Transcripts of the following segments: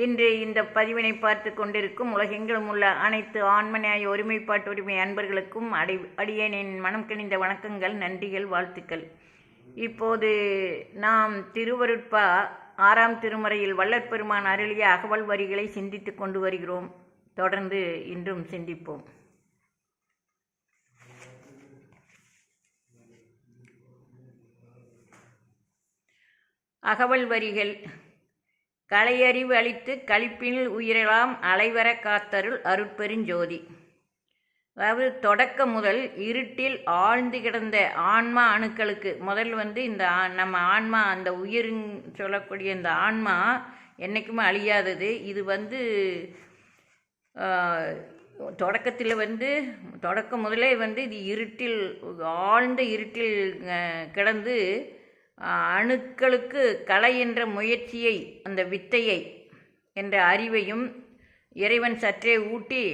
இன்று இந்த பதிவினை பார்த்து கொண்டிருக்கும் உலகெங்கிலும் உள்ள அனைத்து ஆண்மனையாய் ஒருமைப்பாட்டு உரிமை அன்பர்களுக்கும் அடி அடியேனின் மனம் கணிந்த வணக்கங்கள் நன்றிகள் வாழ்த்துக்கள். இப்போது நாம் திருவருட்பா ஆறாம் திருமுறையில் வள்ளற்பெருமான் அருளிய அகவல் வரிகளை சிந்தித்து கொண்டு வருகிறோம். தொடர்ந்து இன்றும் சிந்திப்போம். அகவல் வரிகள் கலையறிவு அளித்து களிப்பினில் உயிரெலாம் அலைவர காத்தருள் அருட்பெருஞ்சோதி அதாவது தொடக்க முதல் இருட்டில் ஆழ்ந்து கிடந்த ஆன்மா அணுக்களுக்கு முதல் வந்து இந்த நம்ம ஆன்மா அந்த உயிர்ன்னு சொல்லக்கூடிய இந்த ஆன்மா என்றைக்குமே அழியாதது. இது வந்து தொடக்கத்தில் வந்து தொடக்கம் முதலே வந்து இது இருட்டில் ஆழ்ந்த இருட்டில் கிடந்து அணுக்களுக்கு கலை என்ற முயற்சியை அந்த வித்தையை என்ற அறிவையும் இறைவன் சற்றே ஊட்டி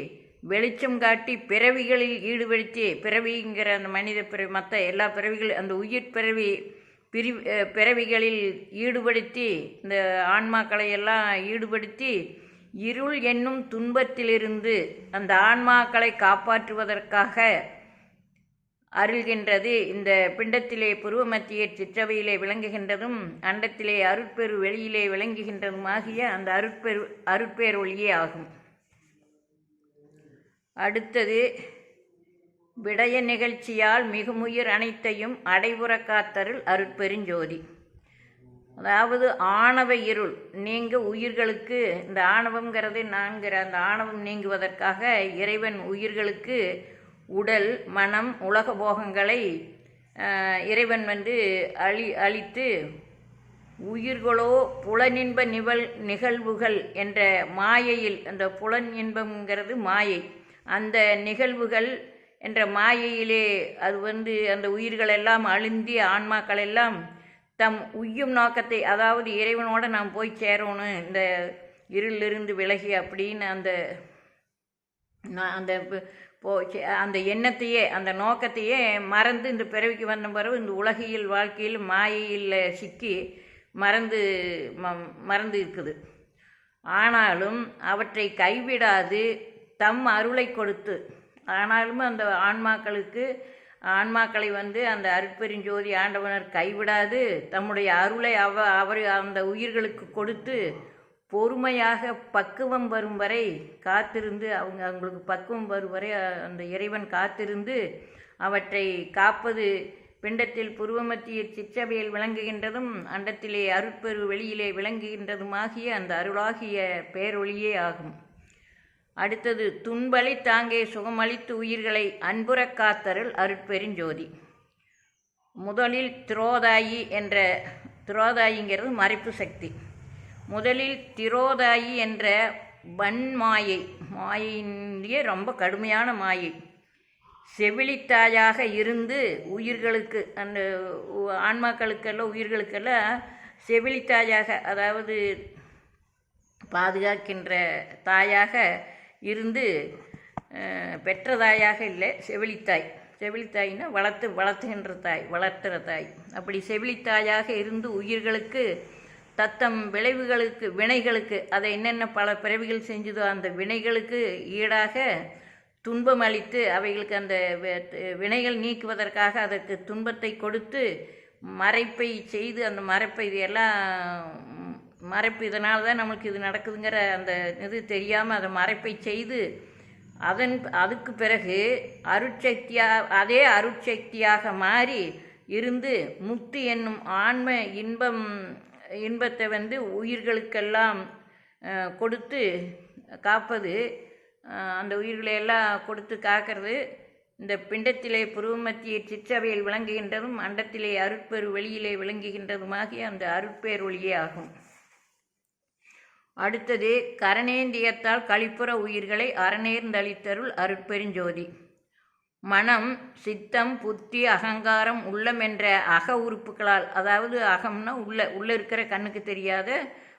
வெளிச்சம் காட்டி பிறவிகளில் ஈடுபடுத்தி பிறவிங்கிற அந்த மனித பிறவி மற்ற எல்லா பிறவிகள் அந்த உயிர் பிறவி பிரி பிறவிகளில் ஈடுபடுத்தி இந்த ஆன்மாக்களை எல்லாம் ஈடுபடுத்தி இருள் என்னும் துன்பத்திலிருந்து அந்த ஆன்மாக்களை காப்பாற்றுவதற்காக அருள்கின்றது. இந்த பிண்டத்திலே புருவ மத்திய சிற்றவையிலே விளங்குகின்றதும் அண்டத்திலே அருட்பெரு வெளியிலே விளங்குகின்றதும் ஆகிய அந்த அருட்பெரு அருட்பேரொளியே ஆகும். அடுத்தது விடய நிகழ்ச்சியால் மிகுமுயிர் அனைத்தையும் அடைவுற காத்தருள் அருட்பெருஞ்சோதி. அதாவது ஆணவ இருள் நீங்க உயிர்களுக்கு இந்த ஆணவங்கிறது நான்கிற அந்த ஆணவம் நீங்குவதற்காக இறைவன் உயிர்களுக்கு உடல் மனம் உலக போகங்களை இறைவன் வந்து அழி அழித்து உயிர்களோ புலனின்ப நிவல் நிகழ்வுகள் என்ற மாயையில் அந்த புலன் இன்பம்ங்கிறது மாயை. அந்த நிகழ்வுகள் என்ற மாயையிலே அது வந்து அந்த உயிர்கள் எல்லாம் அழுந்தி ஆன்மாக்கள் எல்லாம் தம் உய்யும் நோக்கத்தை அதாவது இறைவனோட நாம் போய் சேரணும் இந்த இருளிலிருந்து விலகி அப்படின்னு அந்த நான் அந்த போ அந்த எண்ணத்தையே அந்த நோக்கத்தையே மறந்து இந்த பிறவிக்கு வந்த பிறகு இந்த உலகியல் வாழ்க்கையில் மாயையில் சிக்கி மறந்து ம- மறந்து இருக்குது. ஆனாலும் அவற்றை கைவிடாது தம் அருளை கொடுத்து. ஆனாலும் அந்த ஆன்மாக்களுக்கு ஆன்மாக்களை வந்து அந்த அருட்பெருஞ்சோதி ஆண்டவனர் கைவிடாது தம்முடைய அருளை அவ அவர் அந்த உயிர்களுக்கு கொடுத்து பொறுமையாக பக்குவம் வரும் வரை காத்திருந்து அவங்க அவங்களுக்கு பக்குவம் வரும் வரை அந்த இறைவன் காத்திருந்து அவற்றை காப்பது பிண்டத்தில் புருவமத்திய சிற்றவையில் விளங்குகின்றதும் அண்டத்திலே அருட்பெரு வெளியிலே விளங்குகின்றதுமாகிய அந்த அருளாகிய பேரொழியே ஆகும். அடுத்தது துன்பளி தாங்கே சுகமளித்து உயிர்களை அன்புறக் காத்தருள் அருட்பெருஞ்சோதி முதலில் துரோதாயி என்ற துரோதாயிங்கிறது மறைப்பு சக்தி. முதலில் திரோதாயி என்ற வன்மாயை மாயையிலேயே ரொம்ப கடுமையான மாயை. செவிலித்தாயாக இருந்து உயிர்களுக்கு அந்த ஆன்மாக்களுக்கெல்லாம் உயிர்களுக்கெல்லாம் செவிலித்தாயாக அதாவது பாதுகாக்கின்ற தாயாக இருந்து பெற்ற தாயாக இல்லை செவிலித்தாய். செவிலித்தாய்னா வளர்த்து வளர்த்துகின்ற தாய் வளர்த்துற தாய். அப்படி செவிலித்தாயாக இருந்து உயிர்களுக்கு தத்தம் விளைவுகளுக்கு வினைகளுக்கு அதை என்னென்ன பல பிறவிகள் செஞ்சதோ அந்த வினைகளுக்கு ஈடாக துன்பம் அளித்து அவைகளுக்கு அந்த வினைகள் நீக்குவதற்காக அதற்கு துன்பத்தை கொடுத்து மறைப்பை செய்து அந்த மறைப்பை இது எல்லாம் மறைப்பு இதனால தான் நம்மளுக்கு இது நடக்குதுங்கிற அந்த இது தெரியாமல் அதை மறைப்பை செய்து அதன் அதுக்கு பிறகு அருட்சக்தியாக அதே அருட்சக்தியாக மாறி இருந்து முக்தி என்னும் ஆன்ம இன்பம் இன்பத்தை வந்து உயிர்களுக்கெல்லாம் கொடுத்து காப்பது அந்த உயிர்களை எல்லாம் கொடுத்து காக்கிறது. இந்த பிண்டத்திலே புருவமத்திய சிற்றவையில் விளங்குகின்றதும் அண்டத்திலே அருட்பெரு வெளியிலே விளங்குகின்றதுமாகிய அந்த அருட்பேரொளியே ஆகும். அடுத்தது கரணேந்தியத்தால் கழிப்புற உயிர்களை அறநேர்ந்தளித்தருள் அருட்பெருஞ்சோதி. மனம் சித்தம் புத்தி அகங்காரம் உள்ளம் என்ற அக உறுப்புகளால் அதாவது அகம்னா உள்ள உள்ள இருக்கிற கண்ணுக்கு தெரியாத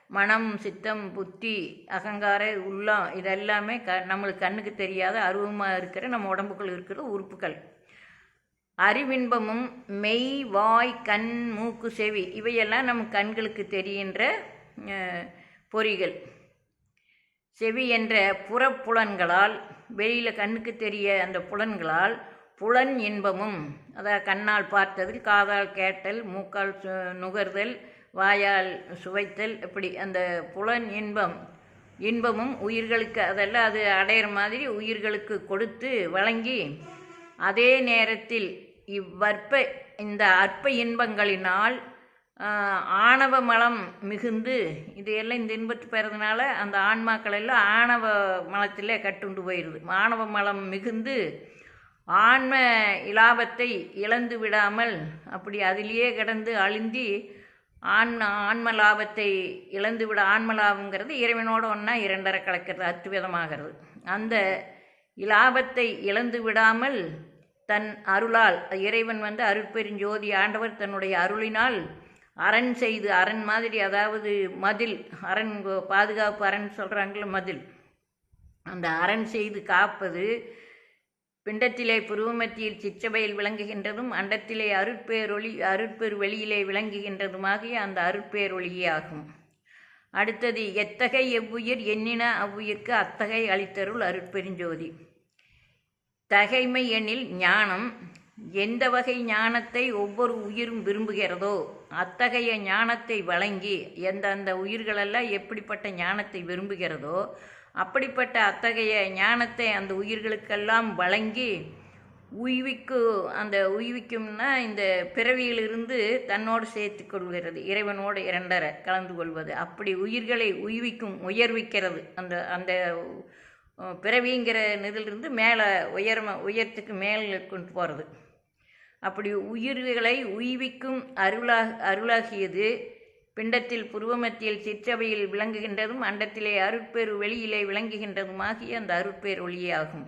மனம் சித்தம் புத்தி அகங்கார உள்ளம் இதெல்லாமே க நம்மளுக்கு கண்ணுக்கு தெரியாத அருவமாக இருக்கிற நம்ம உடம்புக்குள்ள இருக்கிற உறுப்புகள். அறிவின்பமும் மெய் வாய் கண் மூக்கு செவி இவையெல்லாம் நம் கண்களுக்கு தெரிகின்ற பொறிகள். செவி என்ற புறப்புலன்களால் வெளியில் கண்ணுக்கு தெரிய அந்த புலன்களால் புலன் இன்பமும் அதாவது கண்ணால் பார்த்ததில் காதால் கேட்டல் மூக்கால் சு- நுகர்தல் வாயால் சுவைத்தல் இப்படி அந்த புலன் இன்பம் இன்பமும் உயிர்களுக்கு அதெல்லாம் அது அடையிற மாதிரி உயிர்களுக்கு கொடுத்து வழங்கி அதே நேரத்தில் இவ்வற்ப இந்த அற்ப இன்பங்களினால் ஆணவ மலம் மிகுந்து இதையெல்லாம் இந்த இன்பத்து பெறதுனால அந்த ஆன்மாக்கள் எல்லாம் ஆணவ மலத்திலே கட்டுண்டு போயிடுது ஆணவ மலம் மிகுந்து ஆன்ம இலாபத்தை இழந்து விடாமல் அப்படி அதிலேயே கிடந்து அழுந்தி ஆன்ம ஆன்ம லாபத்தை இழந்து விட ஆன்ம லாபங்கிறது இறைவனோட ஒன்றா இரண்டரை கலக்கிறது அத்துவிதமாகிறது அந்த இலாபத்தை இழந்து விடாமல் தன் அருளால் இறைவன் வந்து அருட்பெருஞ்சோதி ஆண்டவர் தன்னுடைய அருளினால் அரண் செய்து அரண் மாதிரி அதாவது மதில் அரண் பாதுகாப்பு அரண் சொல்கிறாங்கள மதில். அந்த அரண் செய்து காப்பது பிண்டத்திலே புருவமத்தியில் சிற்றபையில் விளங்குகின்றதும் அண்டத்திலே அருட்பேரொளி அருட்பெரு வெளியிலே விளங்குகின்றதுமாகிய அந்த அருட்பேரொளியே ஆகும். அடுத்தது எத்தகை எவ்வுயிர் எண்ணின அவ்வுயிர்க்கு அத்தகை அளித்தருள் அருட்பெருஞ்சோதி. தகைமை எனில் ஞானம் எந்த வகை ஞானத்தை ஒவ்வொரு உயிரும் விரும்புகிறதோ அத்தகைய ஞானத்தை வழங்கி எந்தெந்த உயிர்களெல்லாம் எப்படிப்பட்ட ஞானத்தை விரும்புகிறதோ அப்படிப்பட்ட அத்தகைய ஞானத்தை அந்த உயிர்களுக்கெல்லாம் வழங்கி உய்விக்கு அந்த உய்விக்கும்னா இந்த பிறவியிலிருந்து தன்னோடு சேர்த்து கொள்கிறது இறைவனோடு இரண்டரை கலந்து கொள்வது. அப்படி உயிர்களை உய்விக்கும் உயர்விக்கிறது. அந்த அந்த பிறவிங்கிற இதிலிருந்து மேலே உயர்ம உயரத்துக்கு மேலே கொண்டு போகிறது அப்படி உயிர்களை உய்விக்கும் அருளா அருளாகியது. பிண்டத்தில் புருவமத்தியில் சிற்றவையில் விளங்குகின்றதும் அண்டத்திலே அருட்பேர் வெளியிலே விளங்குகின்றதுமாகிய அந்த அருட்பேர் ஒளியாகும்.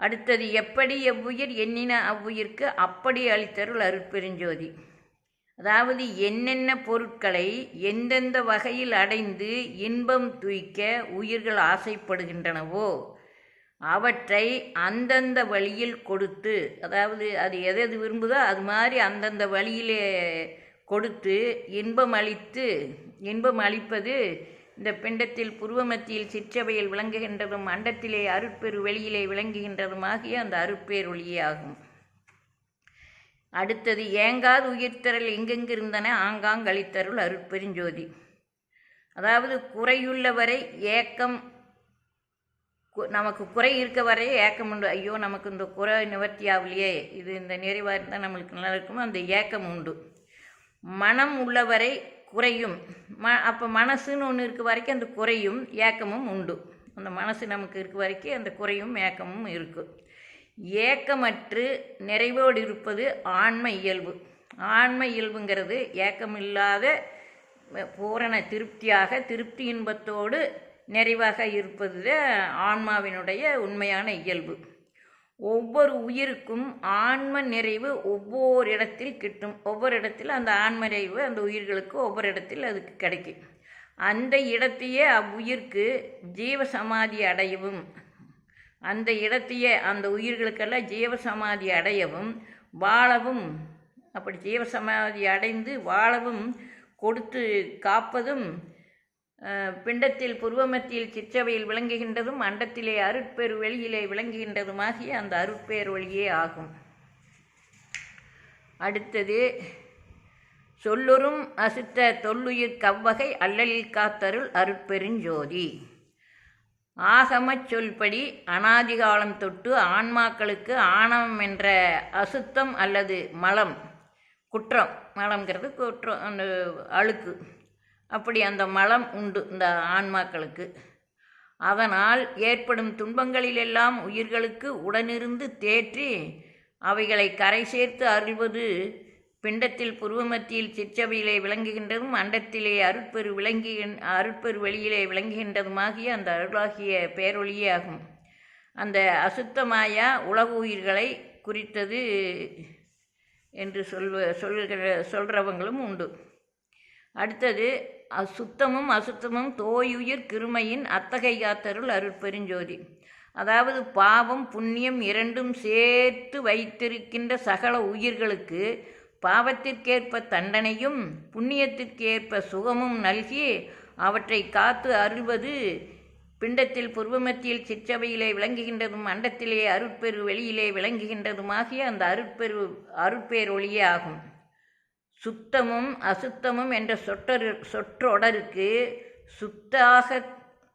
அடுத்தது எப்படி எவ்வுயிர் எண்ணின அவ்வுயிர்க்கு அப்படி அளித்தருள் அருட்பெருஞ்சோதி. அதாவது என்னென்ன பொருட்களை எந்தெந்த வகையில் அடைந்து இன்பம் துய்க்க உயிர்கள் ஆசைப்படுகின்றனவோ அவற்றை அந்தந்த வழியில் கொடுத்து அதாவது அது எது எது விரும்புதோ அது மாதிரி அந்தந்த வழியிலே கொடுத்து இன்பம் அளித்து இன்பம் அளிப்பது இந்த பிண்டத்தில் புருவமத்தியில் சிற்றவையில் விளங்குகின்றதும் அண்டத்திலே அருட்பெரு வெளியிலே விளங்குகின்றதுமாகிய அந்த அருட்பேரொழியாகும். ஆகும் அடுத்தது ஏங்காது உயிர்த்தரல் எங்கெங்கிருந்தன ஆங்காங்கழித்தருள் அருட்பெருஞ்சோதி. அதாவது குறையுள்ளவரை ஏக்கம் நமக்கு குறை இருக்க வரையே ஏக்கம் உண்டு. ஐயோ நமக்கு இந்த குறை நிவர்த்தி ஆகலையே இது இந்த நிறைவாக இருந்தால் நம்மளுக்கு நல்லா இருக்குமோ? அந்த ஏக்கம் உண்டு. மனம் உள்ளவரை குறையும். ம அப்போ மனசுன்னு ஒன்று இருக்க வரைக்கும் அந்த குறையும் ஏக்கமும் உண்டு. அந்த மனசு நமக்கு இருக்க வரைக்கும் அந்த குறையும் ஏக்கமும் இருக்கும் ஏக்கமற்று நிறைவோடு இருப்பது ஆன்ம இயல்பு. ஆன்ம இயல்புங்கிறது ஏக்கமில்லாத பூரண திருப்தியாக திருப்தி இன்பத்தோடு நிறைவாக இருப்பது ஆன்மாவினுடைய உண்மையான இயல்பு. ஒவ்வொரு உயிருக்கும் ஆன்ம நிறைவு ஒவ்வொரு இடத்தில் கிட்டும். ஒவ்வொரு இடத்தில் அந்த ஆன்ம நிறைவு அந்த உயிர்களுக்கு ஒவ்வொரு இடத்தில் அதுக்கு கிடைக்கும். அந்த இடத்தையே அவ்வுயிர்க்கு ஜீவ சமாதி அடையவும் அந்த இடத்தையே அந்த உயிர்களுக்கெல்லாம் ஜீவசமாதி அடையவும் வாழவும் அப்படி ஜீவசமாதி அடைந்து வாழவும் கொடுத்து காப்பதும் பிண்டத்தில் புருவமத்தியில் சிற்றவையில் விளங்குகின்றதும் அண்டத்திலே அருட்பெரு வெளியிலே விளங்குகின்றதுமாகிய அந்த அருட்பேர் ஒளியே ஆகும். அடுத்தது சொல்லுறும் அசுத்த தொல்லுயிர் கவ்வகை அல்லலில் காத்தருள் அருட்பெருஞ்சோதி. ஆகமச் சொல்படி அனாதிகாலம் தொட்டு ஆன்மாக்களுக்கு ஆணவம் என்ற அசுத்தம் அல்லது மலம் குற்றம் மலம்ங்கிறது குற்றம் அந்த அழுக்கு. அப்படி அந்த மலம் உண்டு இந்த ஆன்மாக்களுக்கு. அதனால் ஏற்படும் துன்பங்களிலெல்லாம் உயிர்களுக்கு உடனிருந்து தேற்றி அவைகளை கரை சேர்த்து அருள்வது பிண்டத்தில் புருவமத்தியில் சிற்றவையிலே விளங்குகின்றதும் அண்டத்திலே அருட்பெரு விளங்கி அருட்பெரு வெளியிலே விளங்குகின்றதுமாகிய அந்த அருளாகிய பேரொழியே ஆகும். அந்த அசுத்தமாயா உலக உயிர்களை குறித்தது என்று சொல்வ சொல்கிற சொல்கிறவங்களும் உண்டு. அடுத்தது அசுத்தமும் அசுத்தமும் தோயுயிர் கிருமையின் அத்தகை காத்தருள் அருட்பெருஞ்சோதி. அதாவது பாவம் புண்ணியம் இரண்டும் சேர்த்து வைத்திருக்கின்ற சகல உயிர்களுக்கு பாவத்திற்கேற்ப தண்டனையும் புண்ணியத்திற்கேற்ப சுகமும் நல்கி அவற்றை காத்து அருள்வது பிண்டத்தில் புருவமத்தியில் சிற்றவையிலே விளங்குகின்றதும் அண்டத்திலே அருட்பெரு வெளியிலே விளங்குகின்றதுமாகிய அந்த அருட்பெரு அருட்பேரொழியே ஆகும். சுத்தமும் அசுத்தமும் என்ற சொற்றொரு சொற்றொடருக்கு சுத்தாக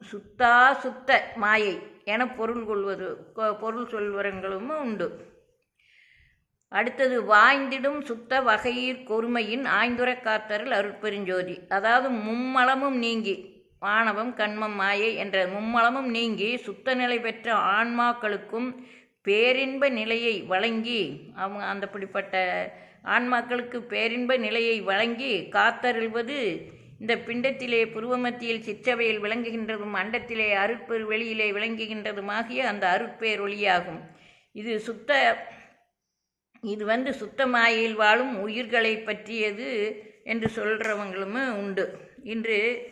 சுத்தா சுத்த மாயை என பொருள் கொள்வது பொருள் சொல்வரங்களும் உண்டு. அடுத்தது வாய்ந்திடும் சுத்த வகையீர் கொருமையின் ஆய்ந்துர காத்தரில் அருட்பெருஞ்சோதி அதாவது மும்மலமும் நீங்கி வானவம் கண்மம் மாயை என்ற மும்மலமும் நீங்கி சுத்த நிலை பெற்ற ஆன்மாக்களுக்கும் பேரின்ப நிலையை வழங்கி அவங்க அந்தப்படிப்பட்ட ஆன்மாக்களுக்கு பேரின்ப நிலையை வழங்கி காத்தருள்வது. இந்த பிண்டத்திலே புருவமத்தியில் சிற்றவையில் விளங்குகின்றதும் அண்டத்திலே அருட்பெரு வெளியிலே விளங்குகின்றதுமாகிய அந்த அருட்பேரொளியாகும். இது சுத்த இது வந்து சுத்தமாயில் வாழும் உயிர்களை பற்றியது என்று சொல்கிறவங்களும் உண்டு. இன்று